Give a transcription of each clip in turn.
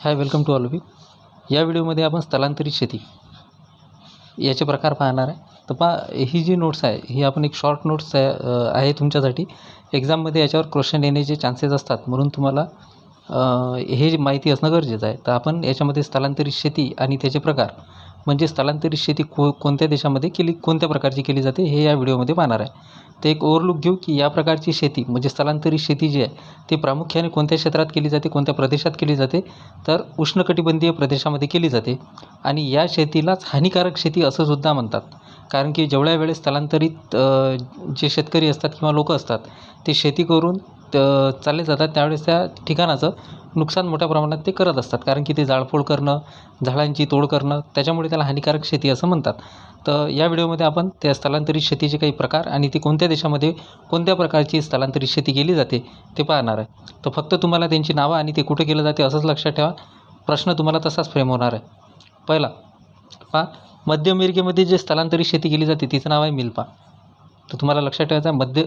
Hi welcome to all of you. या व्हिडिओमध्ये आपण स्थलांतरित शेती याचे प्रकार पाहणार आहे. तर पहा ही जी नोट्स आहे ही आपण एक शॉर्ट नोट्स आहे आहे तुमच्यासाठी. एक्झाममध्ये याच्यावर क्वेश्चन येण्याचे चान्सेस असतात. म्हणून तुम्हाला हे माहिती असणं गरजेचं आहे. तर आपण याच्यामध्ये स्थलांतरित शेती आणि त्याचे प्रकार म्हणजे स्थलांतरित शेती को कोणत्या देशामध्ये केली कोणत्या प्रकारची केली जाते हे या व्हिडिओमध्ये पाहणार आहे. तर एक ओव्हरलुक घेऊ की या प्रकारची शेती म्हणजे स्थलांतरित शेती जी आहे ती प्रामुख्याने कोणत्या क्षेत्रात केली जाते कोणत्या प्रदेशात केली जाते तर उष्णकटिबंधीय प्रदेशामध्ये केली जाते. आणि या शेतीलाच हानिकारक शेती असं सुद्धा म्हणतात. कारण की जेवढ्या वेळेस स्थलांतरित जे शेतकरी असतात किंवा लोकं असतात ते शेती करून त- चालले जातात त्यावेळेस त्या ठिकाणाचं नुकसान मोठ्या प्रमाणात ते करत असतात. कारण की ते जाळपोळ करणं झाडांची तोड करणं त्याच्यामुळे त्याला हानिकारक शेती असं म्हणतात. तर या व्हिडिओमध्ये आपण त्या स्थलांतरित शेतीचे काही प्रकार आणि ती कोणत्या देशामध्ये कोणत्या प्रकारची स्थलांतरित शेती केली जाते ते पाहणार आहे. तर फक्त तुम्हाला त्यांची नावं आणि ते कुठं केलं जाते असंच लक्षात ठेवा. प्रश्न तुम्हाला तसाच फ्रेम होणार आहे. पहिला पहा. मध्य अमेरिकेमध्ये जे स्थलांतरित शेती केली जाते तिचं नाव आहे मिल्पा. तर तुम्हाला लक्षात ठेवायचं आहे मध्य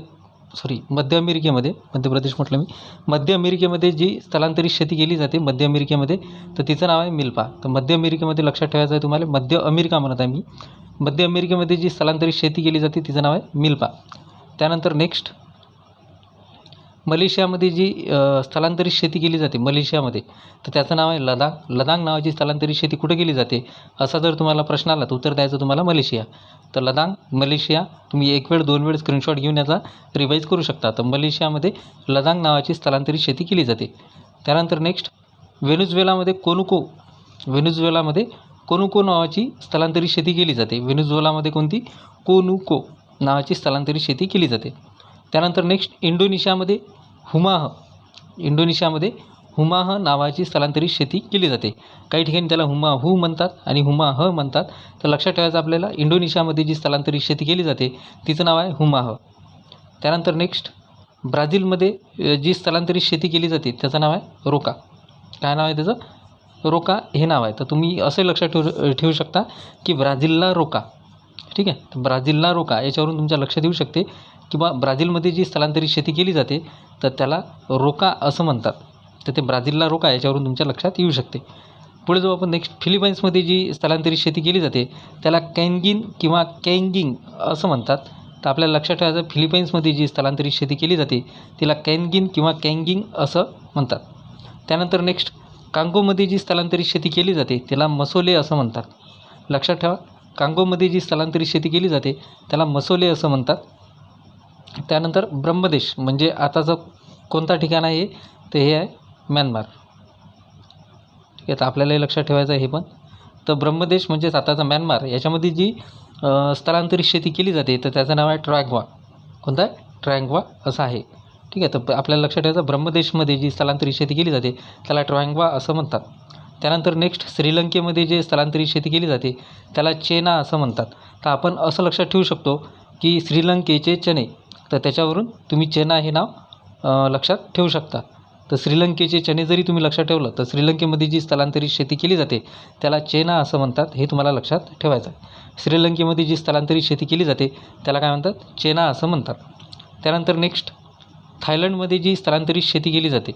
सॉरी मध्य अमेरिकेमध्ये मध्य प्रदेश म्हटलं मी. मध्य अमेरिकेमध्ये जी स्थलांतरित शेती केली जाते मध्य अमेरिकेमध्ये तर तिचं नाव आहे मिल्पा. तर मध्य अमेरिकेमध्ये लक्षात ठेवायचं आहे तुम्हाला मध्य अमेरिका म्हणत आहे मी. मध्य अमेरिकेमध्ये जी स्थलांतरित शेती केली जाते तिचं नाव आहे मिल्पा. त्यानंतर नेक्स्ट मलेशियामध्ये जी स्थलांतरित शेती केली जाते मलेशियामध्ये तर त्याचं नाव आहे लदाख लदाख नावाची स्थलांतरित शेती कुठे केली जाते? असा जर तुम्हाला प्रश्न आला तर उत्तर द्यायचं तुम्हाला मलेशिया. तर लदाख मलेशिया तुम्ही एक वेळ दोन वेळ स्क्रीनशॉट घेऊन याचा रिवाईज करू शकता. तर मलेशियामध्ये लदाख नावाची स्थलांतरित शेती केली जाते. त्यानंतर नेक्स्ट व्हेनेझुएलामध्ये कोनुको. व्हेनेझुएलामध्ये कोनुको नावाची स्थलांतरित शेती केली जाते. व्हेनेझुएलामध्ये कोणती? कोनुको नावाची स्थलांतरित शेती केली जाते. त्यानंतर नेक्स्ट इंडोनेशियामध्ये हुमाह. इंडोनेशियामध्ये हुमाह नावाची स्थलांतरित शेती केली जाते. काही ठिकाणी त्याला हुमाहू म्हणतात आणि हुमाह म्हणतात. तर लक्षात ठेवायचं आपल्याला इंडोनेशियामध्ये जी स्थलांतरित शेती केली जाते तिचं नाव आहे हुमाह. त्यानंतर नेक्स्ट ब्राझीलमध्ये जी स्थलांतरित शेती केली जाते त्याचं नाव आहे रोका. काय नाव आहे त्याचं? रोका हे नाव आहे. तर तुम्ही असं लक्षात ठेवू ठेवू शकता की ब्राझीलला रोका. ठीक आहे? तर ब्राझीलला रोका याच्यावरून तुमच्या लक्षात येऊ शकते. किंवा ब्राझीलमध्ये जी स्थलांतरित शेती केली जाते तर त्याला रोका असं म्हणतात. तर ते ब्राझीलला रोका याच्यावरून तुमच्या लक्षात येऊ शकते. पुढे जाऊ आपण नेक्स्ट फिलिपाईन्समध्ये जी स्थलांतरित शेती केली जाते त्याला कॅनगिन किंवा कँगिंग असं म्हणतात. तर आपल्याला लक्षात ठेवायचं फिलिपाईन्समध्ये जी स्थलांतरित शेती केली जाते तिला कॅनगिन किंवा कँगिंग असं म्हणतात. त्यानंतर नेक्स्ट कांगोमध्ये जी स्थलांतरित शेती केली जाते त्याला मसोले असं म्हणतात. लक्षात ठेवा कांगोमध्ये जी स्थलांतरित शेती केली जाते त्याला मसोले असं म्हणतात. त्यानंतर ब्रह्मदेश म्हणजे आताचं कोणता ठिकाण आहे तर हे आहे म्यानमार. ठीक आहे तर आपल्यालाही लक्षात ठेवायचं आहे हे पण. तर ब्रह्मदेश म्हणजेच आताचा म्यानमार याच्यामध्ये जी स्थलांतरित शेती केली जाते तर त्याचं नाव आहे ट्रॅगवा. कोणता? आहे ट्रँगवा असं आहे. ठीक आहे तर आपल्याला लक्षात ठेवायचं ब्रह्मदेशमध्ये जी स्थलांतरित शेती केली जाते त्याला ट्रँगवा असं म्हणतात. त्यानंतर नेक्स्ट श्रीलंकेमध्ये जे स्थलांतरित शेती केली जाते त्याला चेना असं म्हणतात. तर आपण असं लक्षात ठेवू शकतो की श्रीलंकेचे चणे तर त्याच्यावरून तुम्ही चेना हे नाव लक्षात ठेवू शकता. तर श्रीलंकेचे चणे जरी तुम्ही लक्षात ठेवलं तर श्रीलंकेमध्ये जी स्थलांतरित शेती केली जाते त्याला चेना असं म्हणतात हे तुम्हाला लक्षात ठेवायचं आहे. श्रीलंकेमध्ये जी स्थलांतरित शेती केली जाते त्याला काय म्हणतात? चेना असं म्हणतात. त्यानंतर नेक्स्ट थायलंडमध्ये जी स्थलांतरित शेती केली जाते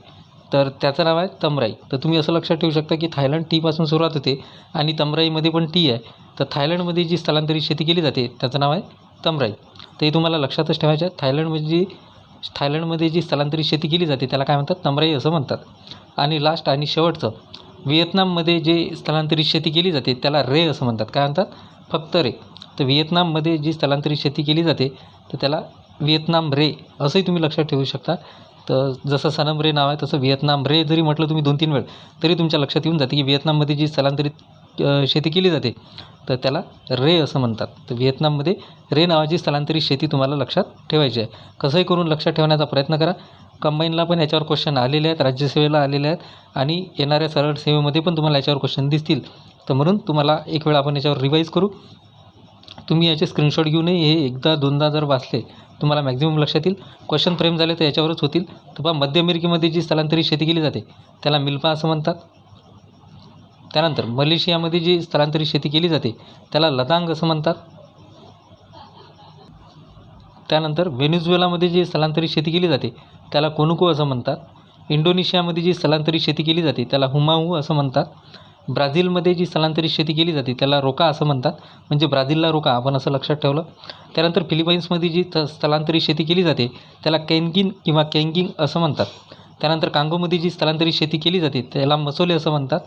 तर त्याचं नाव आहे तमराई. तर तुम्ही असं लक्षात ठेवू शकता की थायलंड टीपासून सुरुवात होते आणि तमराईमध्ये पण टी आहे. तर थायलंडमध्ये जी स्थलांतरित शेती केली जाते त्याचं नाव आहे तमराई. तर हे तुम्हाला लक्षातच ठेवायचं आहे थायलंडमध्ये जी थायलंडमध्ये जी स्थलांतरित शेती केली जाते त्याला काय म्हणतात? तमराई असं म्हणतात. आणि लास्ट आणि शेवटचं व्हिएतनाममध्ये जे स्थलांतरित शेती केली जाते त्याला रे असं म्हणतात. काय म्हणतात? फक्त रे. तर व्हिएतनाममध्ये जी स्थलांतरित शेती केली जाते तर त्याला व्हिएतनाम रे असंही तुम्ही लक्षात ठेवू शकता. तर जसं सनम रे नाव आहे तसं व्हिएतनाम रे जरी म्हटलं तुम्ही दोन तीन वेळ तरी तुमच्या लक्षात येऊन जाते की व्हिएतनाममध्ये जी स्थलांतरित शेती केली जाते. तर त्याला रे असं म्हणतात. तर व्हिएतनाममध्ये रे नावाची स्थलांतरित शेती तुम्हाला लक्षात ठेवायची आहे. कसंही करून लक्षात ठेवण्याचा प्रयत्न करा. कंबाईनला पण याच्यावर क्वेश्चन आलेले आहेत राज्यसेवेला आलेले आहेत आणि येणाऱ्या सरळ सेवेमध्ये पण तुम्हाला याच्यावर क्वेश्चन दिसतील. तर म्हणून तुम्हाला एक वेळ आपण याच्यावर रिवाईज करू. तुम्ही याचे स्क्रीनशॉट घेऊनही हे एकदा दोनदा जर वाचले तुम्हाला मॅक्झिमम लक्षात येईल. क्वेश्चन फ्रेम झाले तर याच्यावरच होतील. तर पहा मध्य अमेरिकेमध्ये जी स्थलांतरित शेती केली जाते त्याला मिल्पा असं म्हणतात. त्यानंतर मलेशियामध्ये जी स्थलांतरित शेती केली जाते त्याला लदांग असं म्हणतात. त्यानंतर व्हेनेझुएलामध्ये जी स्थलांतरित शेती केली जाते त्याला कोनुको असं म्हणतात. इंडोनेशियामध्ये जी स्थलांतरित शेती केली जाते त्याला हुमाहू असं म्हणतात. ब्राझीलमध्ये जी स्थलांतरित शेती केली जाते त्याला रोका असं म्हणतात. म्हणजे ब्राझीलला रोका आपण असं लक्षात ठेवलं. त्यानंतर फिलिपाईन्समध्ये जी त स्थलांतरित शेती केली जाते त्याला केनगिन किंवा केंगिंग असं म्हणतात. त्यानंतर कांगोमध्ये जी स्थलांतरित शेती केली जाते त्याला मसोले असं म्हणतात.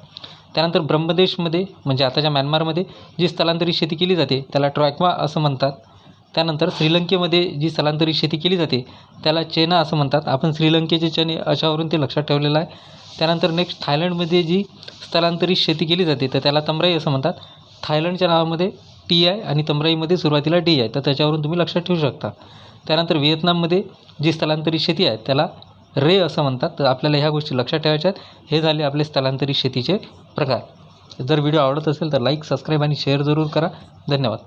त्यानंतर ब्रह्मदेशमध्ये म्हणजे आताच्या म्यानमारमध्ये जी स्थलांतरित शेती केली जाते त्याला ट्रॉयक्वा असं म्हणतात. त्यानंतर श्रीलंकेमध्ये जी स्थलांतरित शेती केली जाते त्याला चेना असं म्हणतात. आपण श्रीलंकेचे चणे अशावरून ते लक्षात ठेवलेलं आहे. त्यानंतर नेक्स्ट थायलंडमध्ये जी स्थलांतरित शेती केली जाते तर त्याला तमराई असं म्हणतात. थायलंडच्या नावामध्ये टी आहे आणि तमराईमध्ये सुरुवातीला डी आहे तर त्याच्यावरून तुम्ही लक्षात ठेवू शकता. त्यानंतर व्हिएतनाममध्ये जी स्थलांतरित शेती आहे त्याला रे असं म्हणतात. तर आपल्याला ह्या गोष्टी लक्षात ठेवायच्या आहेत हे झाले आपले स्थलांतरित शेतीचे प्रकार. जर व्हिडिओ आवडत असेल तर लाईक सबस्क्राईब आणि शेअर जरूर करा. धन्यवाद.